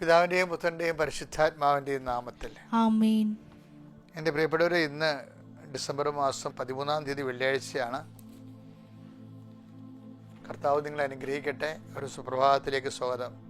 പിതാവിന്റെയും പുത്രന്റെയും പരിശുദ്ധാത്മാവിന്റെയും നാമത്തിൽ. എന്റെ പ്രിയപ്പെട്ടവരെ ഇന്ന് ഡിസംബർ മാസം പതിമൂന്നാം തീയതി വെള്ളിയാഴ്ചയാണ്. കർത്താവ് നിങ്ങളെ അനുഗ്രഹിക്കട്ടെ. ഒരു സുപ്രഭാതത്തിലേക്ക് സ്വാഗതം.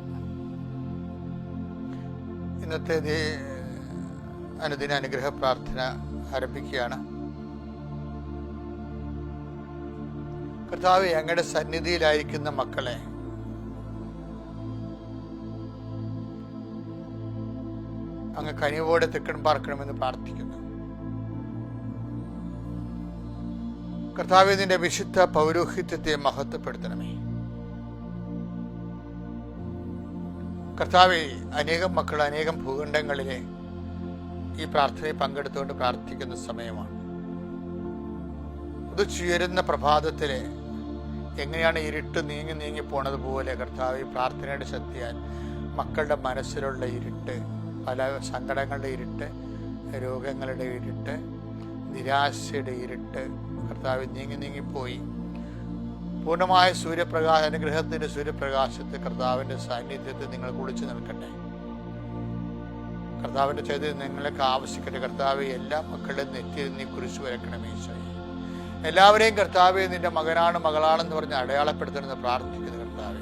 ഇന്നത്തെ അനുദിന അനുഗ്രഹ പ്രാർത്ഥന ആരംഭിക്കുകയാണ്. കർത്താവ് ഞങ്ങളുടെ സന്നിധിയിലായിരിക്കുന്ന മക്കളെ അങ്ങ് കനിവോടെ തെക്കൺ പാർക്കണമെന്ന് പ്രാർത്ഥിക്കുന്നു. കർത്താവ് നിന്റെ വിശുദ്ധ പൗരോഹിത്യത്തെ മഹത്വപ്പെടുത്തണമേ. കർത്താവെ അനേകം മക്കൾ അനേകം ഭൂഖണ്ഡങ്ങളിലെ ഈ പ്രാർത്ഥനയിൽ പങ്കെടുത്തുകൊണ്ട് പ്രാർത്ഥിക്കുന്ന സമയമാണ്. അത് ചുയരുന്ന പ്രഭാതത്തിലെ എങ്ങനെയാണ് ഇരുട്ട് നീങ്ങി നീങ്ങി പോണത് പോലെ കർത്താവ് ഈ പ്രാർത്ഥനയുടെ ശക്തിയാൽ മക്കളുടെ മനസ്സിലുള്ള ഇരുട്ട് പല സങ്കടങ്ങളുടെ ഇരുട്ട് രോഗങ്ങളുടെ ഇരുട്ട് നിരാശയുടെ ഇരുട്ട് കർത്താവ് നീങ്ങി നീങ്ങിപ്പോയി പൂർണമായ സൂര്യപ്രകാശ അനുഗ്രഹത്തിന്റെ സൂര്യപ്രകാശത്തെ കർത്താവിന്റെ സാന്നിധ്യത്തെ നിങ്ങൾ കുളിച്ചു നിൽക്കട്ടെ. കർത്താവിന്റെ ചെയ്ത് നിങ്ങൾക്ക് ആവശ്യിക്കട്ടെ. കർത്താവ് എല്ലാ മക്കളുടെ നെറ്റിയിൽ നീ കുരിശു വരക്കണമേ ഈശോയെ. എല്ലാവരെയും കർത്താവെ നിന്റെ മകനാണ് മകളാണെന്ന് പറഞ്ഞ് അടയാളപ്പെടുത്തണമെന്ന് പ്രാർത്ഥിക്കുന്നു കർത്താവെ.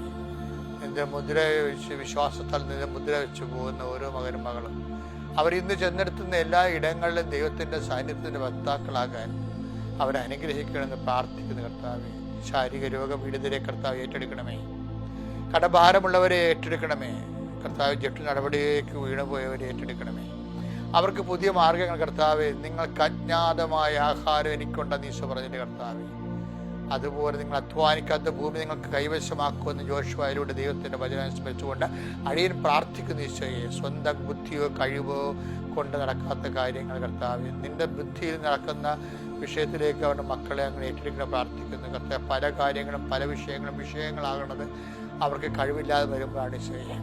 നിന്റെ മുദ്ര വെച്ച് വിശ്വാസത്താൽ നിന്റെ മുദ്ര വെച്ച് പോകുന്ന ഓരോ മകനും മകളും അവർ ഇന്ന് ചെന്നെടുത്തുന്ന എല്ലാ ഇടങ്ങളിലും ദൈവത്തിന്റെ സാന്നിധ്യത്തിന്റെ വക്താക്കളാകാൻ അവരെ പ്രാർത്ഥിക്കുന്നു കർത്താവെ. ശാരീരിക രോഗപീഡിതരെ കർത്താവ് ഏറ്റെടുക്കണമേ. കടഭാരമുള്ളവരെ ഏറ്റെടുക്കണമേ. കർത്താവ് ജട്ടു നടപടിയിലേക്ക് വീണുപോയവരെ ഏറ്റെടുക്കണമേ. അവർക്ക് പുതിയ മാർഗങ്ങൾ കർത്താവ് നിങ്ങൾക്ക് അജ്ഞാതമായ ആഹാരം എനിക്കുണ്ടെന്ന് ഈശോ പറഞ്ഞിട്ട് കർത്താവ്. അതുപോലെ നിങ്ങൾ അധ്വാനിക്കാത്ത ഭൂമി നിങ്ങൾക്ക് കൈവശമാക്കുമെന്ന് ജോഷുവായിലൂടെ ദൈവത്തിന്റെ വചനം സ്മരിച്ചുകൊണ്ട് അടിയൻ പ്രാർത്ഥിക്കുന്ന ഈശോയെ. സ്വന്തം ബുദ്ധിയോ കഴിവോ കൊണ്ട് നടക്കാത്ത കാര്യങ്ങൾ കർത്താവ്. നിന്റെ ബുദ്ധിയിൽ നടക്കുന്ന വിഷയത്തിലേക്ക് അവരുടെ മക്കളെ അങ്ങനെ ഏറ്റെടുക്കണം പ്രാർത്ഥിക്കുന്നു. കർത്താവ് പല കാര്യങ്ങളും പല വിഷയങ്ങളും വിഷയങ്ങളാകുന്നത് അവർക്ക് കഴിവില്ലാതെ വരുമ്പോഴാണ് ഈശോയെ.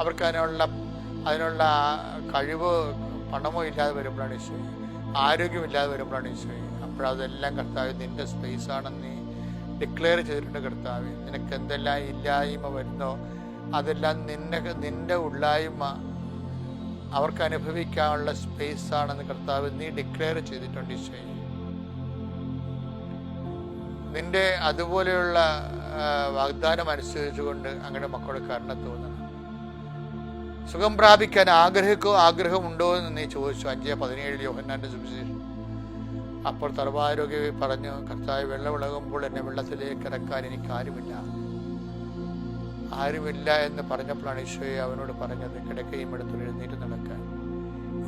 അവർക്ക് അതിനുള്ള അതിനുള്ള കഴിവ് പണമോ ഇല്ലാതെ വരുമ്പോഴാണ് ഈശോയെ. ആരോഗ്യമില്ലാതെ വരുമ്പോഴാണ് ഈശോയെ. അപ്പോഴതെല്ലാം കർത്താവ് നിന്റെ സ്പേസ് ആണെന്ന് നീ ഡിക്ലെയർ ചെയ്തിട്ടുണ്ട് കർത്താവ്. നിനക്ക് എന്തെല്ലാം ഇല്ലായ്മ വരുന്നോ അതെല്ലാം നിന്നെ നിന്റെ ഉള്ളായ്മ അവർക്ക് അനുഭവിക്കാനുള്ള സ്പേസ് ആണെന്ന് കർത്താവ് നീ ഡിക്ലെയർ ചെയ്തിട്ടുണ്ട് ഈശോയെ. നിന്റെ അതുപോലെയുള്ള വാഗ്ദാനം അനുസരിച്ചുകൊണ്ട് അങ്ങനെ മക്കളുടെ കരുണ തോന്നണം. സുഖം പ്രാപിക്കാൻ ആഗ്രഹിക്കോ ആഗ്രഹമുണ്ടോ എന്ന് നീ ചോദിച്ചു. അഞ്ചേ പതിനേഴ് യോഹന്നാന്റെ സുവിശേഷം. അപ്പോൾ സർവാരോഗ്യ പറഞ്ഞു കർത്താവ് വെള്ളമിളകുമ്പോൾ എന്നെ വെള്ളത്തിലേക്ക് ഇറക്കാൻ എനിക്ക് ആരുമില്ല. ആരുമില്ല എന്ന് പറഞ്ഞപ്പോഴാണ് ഈശോയെ അവനോട് പറഞ്ഞത് കിടക്കയും എടുത്ത് എഴുന്നേറ്റ് നടക്കാൻ.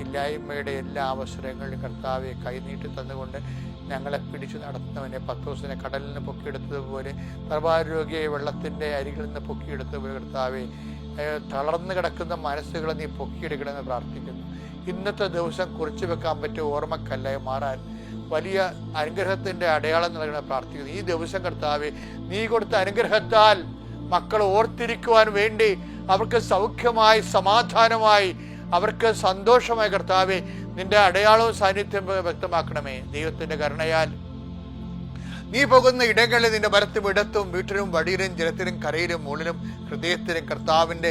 ഇല്ലായ്മയുടെ എല്ലാ അവസരങ്ങളിലും കർത്താവെ കൈനീട്ടി തന്നുകൊണ്ട് ഞങ്ങളെ പിടിച്ചു നടത്തുന്നവനെ പത്രോസിനെ കടലിൽ നിന്ന് പൊക്കിയെടുത്തതുപോലെ സർവാരോഗ്യ വെള്ളത്തിന്റെ അരികിൽ നിന്ന് പൊക്കിയെടുത്തതുപോലെ കർത്താവെ തളർന്നു കിടക്കുന്ന മനസ്സുകളെ നീ പൊക്കിയെടുക്കണമെന്ന് പ്രാർത്ഥിക്കുന്നു. ഇന്നത്തെ ദിവസം കുറിച്ചു വെക്കാൻ പറ്റിയ ഓർമ്മക്കല്ലായി മാറാൻ. വലിയ അനുഗ്രഹത്തിന്റെ അടയാളം നൽകണം പ്രാർത്ഥിക്കുന്നു. ഈ ദിവസം കർത്താവെ നീ കൊടുത്ത അനുഗ്രഹത്താൽ മക്കൾ ഓർത്തിരിക്കുവാൻ വേണ്ടി അവർക്ക് സൗഖ്യമായി സമാധാനമായി അവർക്ക് സന്തോഷമായി കർത്താവെ നിന്റെ അടയാളവും സാന്നിധ്യം വ്യക്തമാക്കണമേ. ദൈവത്തിന്റെ കരുണയാൽ. നീ പോകുന്ന ഇടങ്ങളിൽ നിന്റെ വരത്തും ഇടത്തും വീട്ടിലും വടിയിലും ജലത്തിലും കരയിലും മുകളിലും ഹൃദയത്തിലും കർത്താവിന്റെ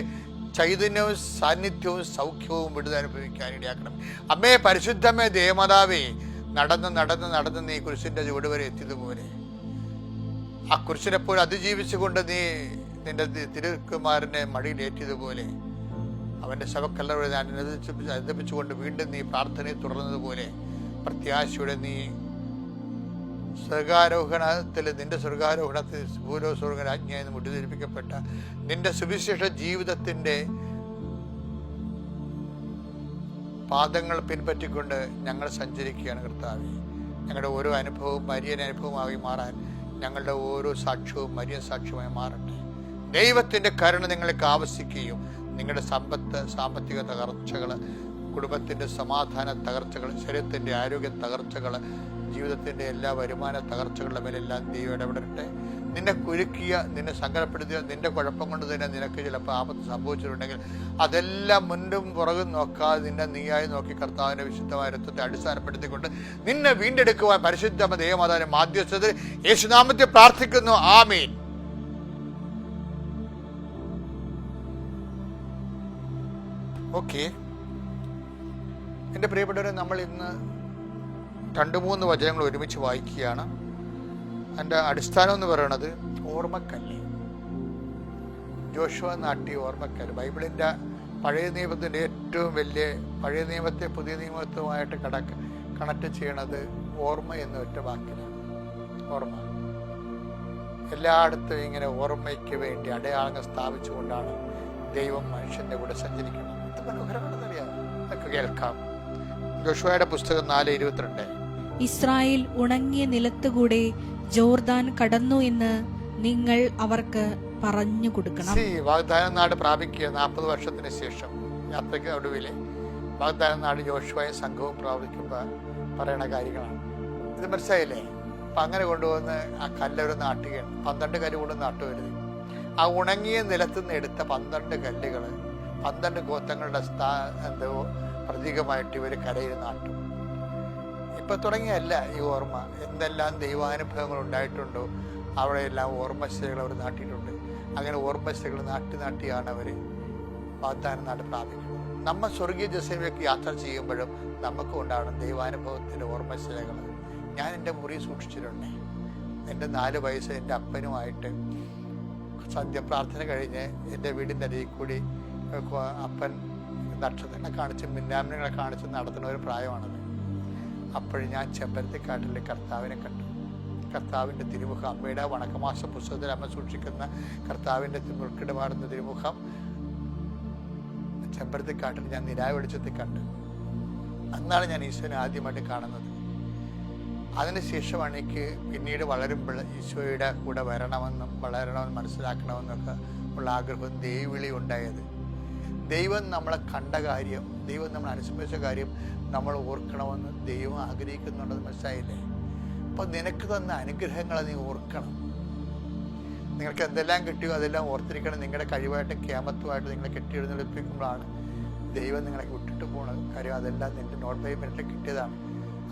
ചൈതന്യവും സാന്നിധ്യവും സൗഖ്യവും വിടുത അനുഭവിക്കാൻ ഇടയാക്കണം. അമ്മേ പരിശുദ്ധമേ ദേവമാതാവേ നടന്ന് നടന്ന് നടന്ന് നീ കുരിശിന്റെ ചുവട് വരെ എത്തിയതുപോലെ ആ കുരിശിനെപ്പോഴും അതിജീവിച്ചുകൊണ്ട് നീ നിന്റെ തിരുക്കുമാരനെ മടിയിലേറ്റിയതുപോലെ അവന്റെ ശവക്കല്ലറ ഞാൻ അനുദപിച്ച് അനുദിപ്പിച്ചുകൊണ്ട് വീണ്ടും നീ പ്രാർത്ഥനയെ തുടർന്നതുപോലെ പ്രത്യാശയുടെ നീ സ്വർഗാരോഹണത്തിൽ നിന്റെ സ്വർഗാരോഹണത്തിൽ ഭൂലോ സ്വർഗരാജ്ഞയിൽ നിന്ന് മുട്ടിധരിപ്പിക്കപ്പെട്ട നിന്റെ സുവിശേഷ ജീവിതത്തിന്റെ പാദങ്ങൾ പിൻപറ്റിക്കൊണ്ട് ഞങ്ങൾ സഞ്ചരിക്കുകയാണ് കർത്താവെ. ഞങ്ങളുടെ ഓരോ അനുഭവവും മരിയൻ അനുഭവമായി മാറാൻ ഞങ്ങളുടെ ഓരോ സാക്ഷ്യവും മരിയൻ സാക്ഷ്യമായി മാറട്ടെ. ദൈവത്തിന്റെ കരുണ നിങ്ങൾക്ക് ആവശ്യിക്കുകയും നിങ്ങളുടെ സമ്പത്ത് സാമ്പത്തിക തകർച്ചകൾ കുടുംബത്തിന്റെ സമാധാന തകർച്ചകൾ ശരീരത്തിന്റെ ആരോഗ്യ തകർച്ചകൾ ജീവിതത്തിന്റെ എല്ലാ വരുമാന തകർച്ചകളുടെ മേലെല്ലാം ദൈവം ഇടപെടട്ടെ. നിന്നെ കുരുക്കിയ നിന്നെ സങ്കടപ്പെടുത്തിയ നിന്റെ കുഴപ്പം കൊണ്ട് തന്നെ നിനക്ക് ചിലപ്പോൾ ആപത്ത് സംഭവിച്ചിട്ടുണ്ടെങ്കിൽ അതെല്ലാം മുൻപും പുറകും നോക്കാതെ നിന്നെ നീയായി നോക്കി കർത്താവിന്റെ വിശുദ്ധമായ രക്തത്തെ അടിസ്ഥാനപ്പെടുത്തിക്കൊണ്ട് നിന്നെ വീണ്ടെടുക്കുവാൻ പരിശുദ്ധ ദേവമാതാവിനെ മാധ്യസ്ഥത യേശുനാമത്തെ പ്രാർത്ഥിക്കുന്നു. ആമീൻ. ഓക്കെ. എന്റെ പ്രിയപ്പെട്ടവരെ നമ്മൾ ഇന്ന് രണ്ട് മൂന്ന് വചനങ്ങൾ ഒരുമിച്ച് വായിക്കുകയാണ്. അതിന്റെ അടിസ്ഥാനം എന്ന് പറയുന്നത് ഓർമ്മക്കല്ല്. ജോഷുവ നാട്ടി ഓർമ്മക്കല്ല്. ബൈബിളിന്റെ പഴയ നിയമത്തിന്റെ ഏറ്റവും വലിയ പഴയ നിയമത്തെ പുതിയ നിയമത്തുമായിട്ട് കടക്ക് കണക്ട് ചെയ്യണത് ഓർമ്മ എന്ന ഒറ്റ വാക്കിലാണ് ഓർമ്മ. എല്ലായിടത്തും ഇങ്ങനെ ഓർമ്മയ്ക്ക് വേണ്ടി അടയാളങ്ങൾ സ്ഥാപിച്ചുകൊണ്ടാണ് ദൈവം മനുഷ്യന്റെ കൂടെ സഞ്ചരിക്കുന്നത്. മനോഹരമാണെന്നറിയാം അതൊക്കെ കേൾക്കാം. ജോഷുവയുടെ പുസ്തകം നാല് ഇരുപത്തിരണ്ട്. ഇസ്രായേൽ ഉണങ്ങിയ നിലത്തുകൂടെ ജോർദാൻ കടന്നു എന്ന് നിങ്ങൾ അവർക്ക് പറഞ്ഞു കൊടുക്കണം. വാഗ്ദാന നാട് പ്രാപിക്കുക നാൽപ്പത് വർഷത്തിന് ശേഷം യാത്രയ്ക്ക് ഒടുവിലെ വാഗ്ദാന നാട് ജോഷുവായും സംഘവും പ്രാപിക്കുമ്പോൾ പറയണ കാര്യങ്ങളാണ്. ഇത് മനസ്സിലായില്ലേ? അപ്പം അങ്ങനെ കൊണ്ടുവന്ന് ആ കല്ലൊരു നാട്ടുകയാണ്. പന്ത്രണ്ട് കല്ല് കൊണ്ട് നാട്ടുവരുത്. ആ ഉണങ്ങിയ നിലത്ത് നിന്ന് എടുത്ത പന്ത്രണ്ട് കല്ലുകൾ പന്ത്രണ്ട് ഗോത്രങ്ങളുടെ സ്ഥാ- എന്തോ പ്രതീകമായിട്ട് ഇവർ കരയിൽ നാട്ടും. ഇപ്പൊ തുടങ്ങിയല്ല ഈ ഓർമ്മ. എന്തെല്ലാം ദൈവാനുഭവങ്ങൾ ഉണ്ടായിട്ടുണ്ടോ അവിടെയെല്ലാം ഓർമ്മശിലകൾ അവർ നാട്ടിയിട്ടുണ്ട്. അങ്ങനെ ഓർമ്മശിലകൾ നാട്ടി നാട്ടിയാണ് അവർ വാഗ്ദാനം നാട് പ്രാപിക്കുന്നത്. നമ്മൾ സ്വർഗീയ ജസയിലേക്ക് യാത്ര ചെയ്യുമ്പോഴും നമുക്കും ഉണ്ടാവണം ദൈവാനുഭവത്തിന്റെ ഓർമ്മശിലകൾ. ഞാൻ എന്റെ മുറി സൂക്ഷിച്ചിട്ടുണ്ട്. എന്റെ നാല് വയസ്സ് എന്റെ അപ്പനുമായിട്ട് സന്ധ്യ പ്രാർത്ഥന കഴിഞ്ഞ് എന്റെ വീടിന്റെ അരികിൽ കൂടി അപ്പൻ നക്ഷത്രങ്ങളെ കാണിച്ച് മിന്നാമിനങ്ങളെ കാണിച്ച് നടത്തുന്ന ഒരു പ്രായമാണത്. അപ്പോൾ ഞാൻ ചെമ്പരത്തിക്കാട്ടിലെ കർത്താവിനെ കണ്ടു. കർത്താവിന്റെ തിരുമുഖം അമ്മയുടെ വണക്കമാസ പുസ്തകത്തിൽ അമ്മ സൂക്ഷിക്കുന്ന കർത്താവിന്റെ മുൾക്കിടപാടുന്ന തിരുമുഖം ചെമ്പരത്തിക്കാട്ടിൽ ഞാൻ നിരായ വെളിച്ചത്തിൽ കണ്ടു. അന്നാണ് ഞാൻ ഈശോനെ ആദ്യമായിട്ട് കാണുന്നത്. അതിനുശേഷമാണ് എനിക്ക് പിന്നീട് വളരുമ്പോൾ ഈശോയുടെ കൂടെ വരണമെന്നും വളരണമെന്നും മനസ്സിലാക്കണമെന്നൊക്കെ ഉള്ള ആഗ്രഹം ദേവിളി ഉണ്ടായത്. ദൈവം നമ്മളെ കണ്ട കാര്യം ദൈവം നമ്മൾ അനുസ്മരിച്ച കാര്യം നമ്മൾ ഓർക്കണമെന്ന് ദൈവം ആഗ്രഹിക്കുന്നുണ്ടെന്ന് മനസ്സിലായില്ലേ? അപ്പം നിനക്ക് തന്ന അനുഗ്രഹങ്ങളെ നീ ഓർക്കണം. നിങ്ങൾക്ക് എന്തെല്ലാം കിട്ടിയോ അതെല്ലാം ഓർത്തിരിക്കണം. നിങ്ങളുടെ കഴിവായിട്ടും ക്യാമത്തുമായിട്ട് നിങ്ങളെ കെട്ടിയെഴുന്നേൽപ്പിക്കുമ്പോഴാണ് ദൈവം നിങ്ങളെ വിട്ടിട്ട് പോണത് കാര്യം. അതെല്ലാം നിന്റെ നോട്ട് മിനിറ്റ് കിട്ടിയതാണ്.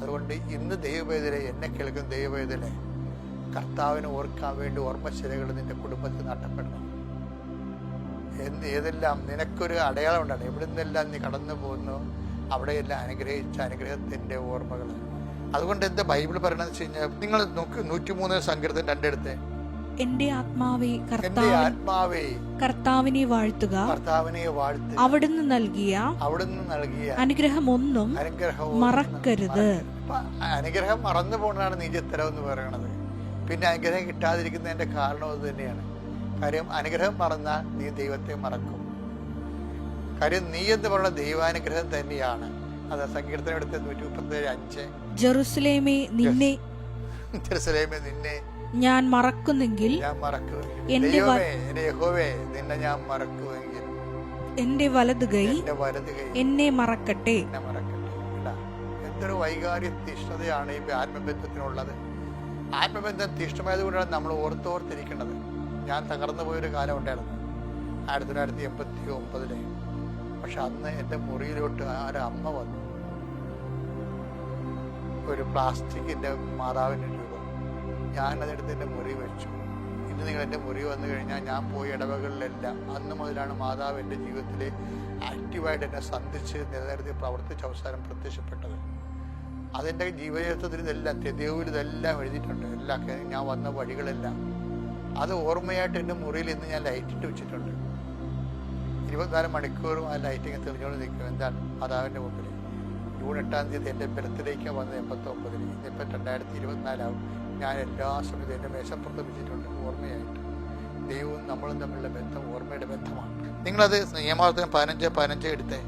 അതുകൊണ്ട് ഇന്ന് ദൈവവേദന എന്നെ കേൾക്കുന്ന ദൈവവേദന കർത്താവിനെ ഓർക്കാൻ വേണ്ടി ഓർമ്മശിലകൾ നിന്റെ കുടുംബത്തിൽ നഷ്ടപ്പെടണം. എന്ത് ഏതെല്ലാം നിനക്കൊരു അടയാളം ഉണ്ടാണ്. എവിടെ നിന്നെല്ലാം നീ കടന്നു പോകുന്നു അവിടെയെല്ലാം അനുഗ്രഹിച്ച അനുഗ്രഹത്തിന്റെ ഓർമ്മകൾ. അതുകൊണ്ട് എന്താ ബൈബിൾ പറയണെന്ന് വെച്ച് കഴിഞ്ഞാൽ നിങ്ങൾ നോക്ക് നൂറ്റിമൂന്ന് സങ്കീർത്തം രണ്ടെടുത്ത്. എന്റെ ആത്മാവേ ആത്മാവേ കർത്താവിനെ വാഴ്ത്തുക. കർത്താവിനെ വാഴ്ത്തുക. അവിടുന്ന് നൽകിയ അവിടുന്ന് നൽകിയ അനുഗ്രഹമൊന്നും അനുഗ്രഹം മറക്കരുത്. അനുഗ്രഹം മറന്നു പോകുന്നതാണ് നീചത്തരം എന്ന് പറയണത്. പിന്നെ അനുഗ്രഹം കിട്ടാതിരിക്കുന്നതിന്റെ കാരണം അത് തന്നെയാണ്. കാര്യം അനുഗ്രഹം മറന്നാൽ നീ ദൈവത്തെ മറക്കും. കാര്യം നീ എന്ന് പറയുന്ന ദൈവാനുഗ്രഹം തന്നെയാണ്. അത് സങ്കീർത്തനം എടുത്ത് നൂറ്റി മുപ്പത്തേഴ് അഞ്ച്. ജെറുസലേമേ നിന്നെ ജെറുസലേമേ നിന്നെ ഞാൻ മറക്കുന്നെങ്കിൽ ഞാൻ മറക്കുമെങ്കിൽ. യഹോവേ നിന്നെ ഞാൻ മറക്കുമെങ്കിൽ. എന്റെ വലത് കൈ എന്റെ വലത് കൈ എന്നെ മറക്കട്ടെ. എന്തൊരു വൈകാരിക തീഷ്ണതയാണ് ഈ ആത്മബന്ധത്തിനുള്ളത്. ആത്മബന്ധം തീഷ്ണമായതുകൊണ്ടാണ് നമ്മൾ ഓർത്തോർത്തിരിക്കുന്നത് ഞാൻ തകർന്നു പോയൊരു കാലം ഉണ്ടായിരുന്നു. ആയിരത്തി തൊള്ളായിരത്തി എൺപത്തി ഒമ്പതിലെ പക്ഷെ അന്ന് എന്റെ മുറിയിലോട്ട് ഒരു അമ്മ വന്നു. ഒരു പ്ലാസ്റ്റിക്കിന്റെ മാതാവിന്റെ രൂപം. ഞാനതെടുത്ത് എന്റെ മുറി വെച്ചു. ഇന്ന് നിങ്ങൾ എന്റെ മുറി വന്നു കഴിഞ്ഞാൽ ഞാൻ പോയി ഇടവകളിലെല്ലാം അന്ന് മുതലാണ് മാതാവ് എന്റെ ജീവിതത്തിൽ ആക്റ്റീവായിട്ട് എന്നെ സന്ധിച്ച് നിലനിർത്തി പ്രവർത്തിച്ച അവസാനം പ്രത്യക്ഷപ്പെട്ടത്. അതെന്റെ ജീവചരിത്രത്തിൽ ഇതെല്ലാം തെതിയൂരിൽ ഇതെല്ലാം എഴുതിയിട്ടുണ്ട്. എല്ലാ ഞാൻ വന്ന വഴികളെല്ലാം. അത് ഓർമ്മയായിട്ട് എന്റെ മുറിയിൽ ഇന്ന് ഞാൻ ലൈറ്റിട്ട് വെച്ചിട്ടുണ്ട്. ഇരുപത്തിനാല് മണിക്കൂറും ആ ലൈറ്റിങ് തെളിഞ്ഞുകൊണ്ട് നിൽക്കും. എന്താണ്? മാതാവിന്റെ മുമ്പിൽ ജൂൺ എട്ടാം തീയതി എന്റെ ബർത്ത്ഡേക്ക് വന്നത് എൺപത്തി ഒമ്പതിന് ഇന്നിപ്പോൾ രണ്ടായിരത്തി ഇരുപത്തിനാലാവും ഞാൻ എല്ലാ സമയത്തും എന്റെ മേശപ്പുറത്ത് വെച്ചിട്ടുണ്ട് ഓർമ്മയായിട്ട്. ദൈവവും നമ്മളും തമ്മിലുള്ള ബന്ധം ഓർമ്മയുടെ ബന്ധമാണ്. നിങ്ങളത് നിയമാർത്ഥം പതിനഞ്ച് പതിനഞ്ച് എടുത്തേ.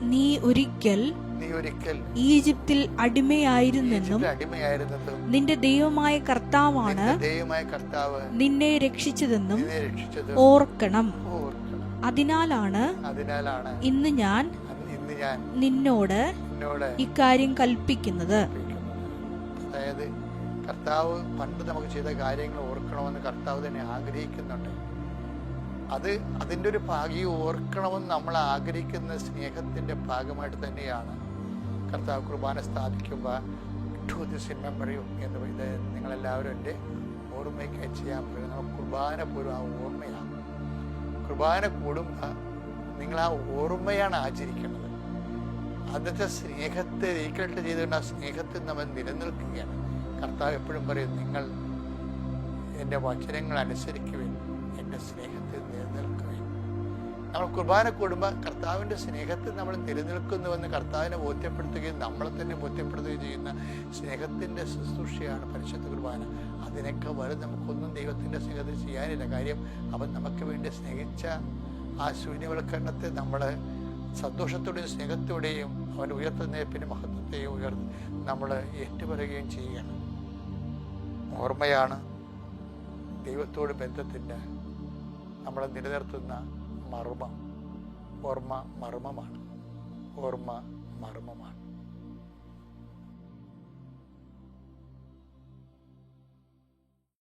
നീ ഒരിക്കൽ നീ ഒരിക്കൽ ഈജിപ്തിൽ അടിമയായിരുന്നെന്നും അടിമയായിരുന്നെന്നും നിന്റെ ദൈവമായ കർത്താവാണ് ദൈവമായ കർത്താവ് നിന്നെ രക്ഷിച്ചതെന്നും ഓർക്കണം. അതിനാലാണ് അതിനാലാണ് ഇന്ന് ഞാൻ ഇന്ന് ഞാൻ നിന്നോട് ഇക്കാര്യം കൽപ്പിക്കുന്നത്. കൽപ്പിക്കുന്നത്. അതായത് കർത്താവ് പണ്ട് നമുക്ക് ചെയ്ത കാര്യങ്ങൾ ഓർക്കണമെന്ന് കർത്താവ് തന്നെ ആഗ്രഹിക്കുന്നുണ്ട്. അത് അതിന്റെ ഒരു ഭാഗ്യം ഓർക്കണമെന്ന് നമ്മൾ ആഗ്രഹിക്കുന്ന സ്നേഹത്തിന്റെ ഭാഗമായിട്ട് തന്നെയാണ്. കർത്താവ് കുർബാന സ്ഥാപിക്കുമ്പോൾ ടു ദിസ് ഇൻ മെമ്മറി എന്ന് ഇത് നിങ്ങളെല്ലാവരും എന്റെ ഓർമ്മയ്ക്ക് ചെയ്യാൻ പറ്റും നമുക്ക് കുർബാന പോലും ആ ഓർമ്മയാണ്. കുർബാന കൂടുമ്പോൾ നിങ്ങൾ ആ ഓർമ്മയാണ് ആചരിക്കുന്നത്. അന്നത്തെ സ്നേഹത്തെ റീക്കൾട്ട് ചെയ്തുകൊണ്ട് ആ സ്നേഹത്തിൽ നമ്മൾ നിലനിൽക്കുകയാണ്. കർത്താവ് എപ്പോഴും പറയും നിങ്ങൾ എന്റെ വചനങ്ങൾ അനുസരിക്കുകയും എന്റെ സ്നേഹത്തിൽ നിലനിൽക്കുവിൻ. നമ്മൾ കുർബാന കൂടുമ്പോൾ കർത്താവിന്റെ സ്നേഹത്തിൽ നമ്മൾ നിലനിൽക്കുന്നുവെന്ന് കർത്താവിനെ ബോധ്യപ്പെടുത്തുകയും നമ്മളെ തന്നെ ബോധ്യപ്പെടുത്തുകയും ചെയ്യുന്ന സ്നേഹത്തിന്റെ ശുശ്രൂഷയാണ് പരിശുദ്ധ കുർബാന. അതിനൊക്കെ വരെ. നമുക്കൊന്നും ദൈവത്തിന്റെ സ്നേഹത്തിൽ ചെയ്യാനില്ല. കാര്യം അവൻ നമുക്ക് വേണ്ടി സ്നേഹിച്ച ആ ശൂന്യവൽക്കരണത്തെ നമ്മൾ സന്തോഷത്തോടെയും സ്നേഹത്തോടെയും അവന്റെ ഉയർത്തുന്നേപ്പിന്റെ മഹത്വത്തെയും ഉയർ നമ്മൾ ഏറ്റുപറയുകയും ചെയ്യുകയാണ്. ഓർമ്മയാണ് ദൈവത്തോട് ബന്ധത്തിന്റെ നമ്മളെ നിലനിർത്തുന്ന മർമ്മം. ഓർമ്മ മർമ്മമാണ്. ഓർമ്മ മർമ്മമാണ്.